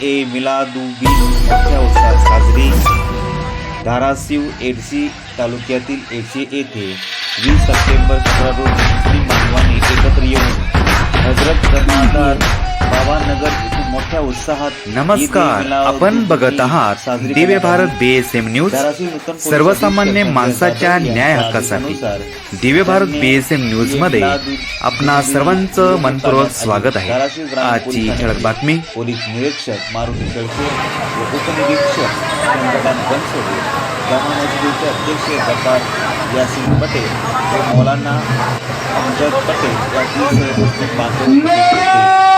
ईद ए मिलादुबी मोठ्या उत्साहात साजरी. धाराशिव एडसी तालुक्यातील एडसी येथे वीस सप्टेंबर सतरा रोजी मुस्लिम बांधवांनी एकत्र येऊन मोठ्या उत्साहात नमस्कार आपण बघत आहात दिव्य भारत. बीएसएम न्यूज सर्वसामान्य माणसाच्या न्याय हक्कासाठी दिव्य भारत बीएसएम न्यूजमध्ये आपणा सर्वांचं मनपूर्वक. स्वागत आहे आजची ठळक बातमी पोलीस निरीक्षक मारुती शेळके उपनिरीक्षक चंद्रकांत बनसोडे जामा अध्यक्ष गद्दार यासिन पटेल व मौलाना अमजद पटेल या तीस मुस्लिम बांधव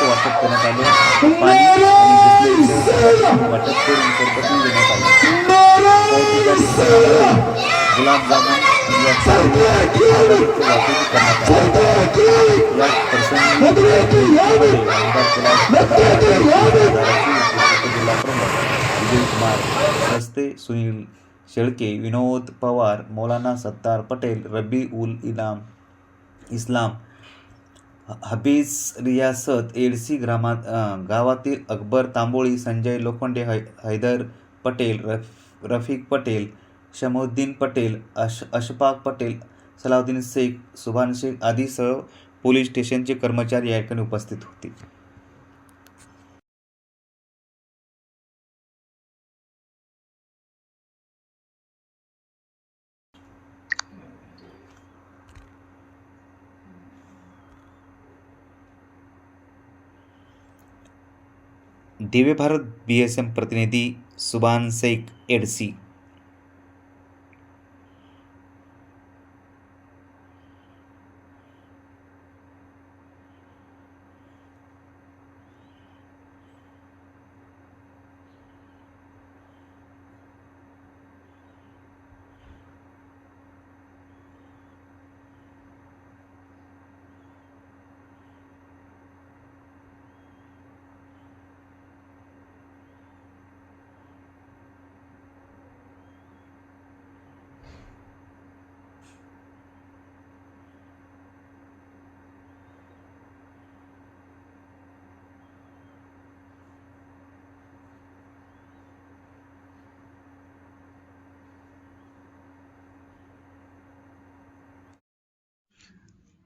वाटप करण्यात आलं पाणी आणि बिस्लेरीचं वाटप करून सरबतही देण्यात आलं गुलाबजामुन विजय कुमार रस्ते सुनील शेळके विनोद पवार मौलाना सत्तार पटेल रबी उल इलाम इस्लाम हबीज रियासत एडसी ग्रामात गावातील अकबर तांबोळी संजय लोखंडे है हैदर पटेल रफ रफिक पटेल शमुद्दीन पटेल अश अशफाक पटेल सलाउद्दीन शेख सुभान शेख आदीसह पोलीस स्टेशनचे कर्मचारी या ठिकाणी उपस्थित होते. Divya Bharat B S M प्रतिनिधी सुभान शेख एडसी।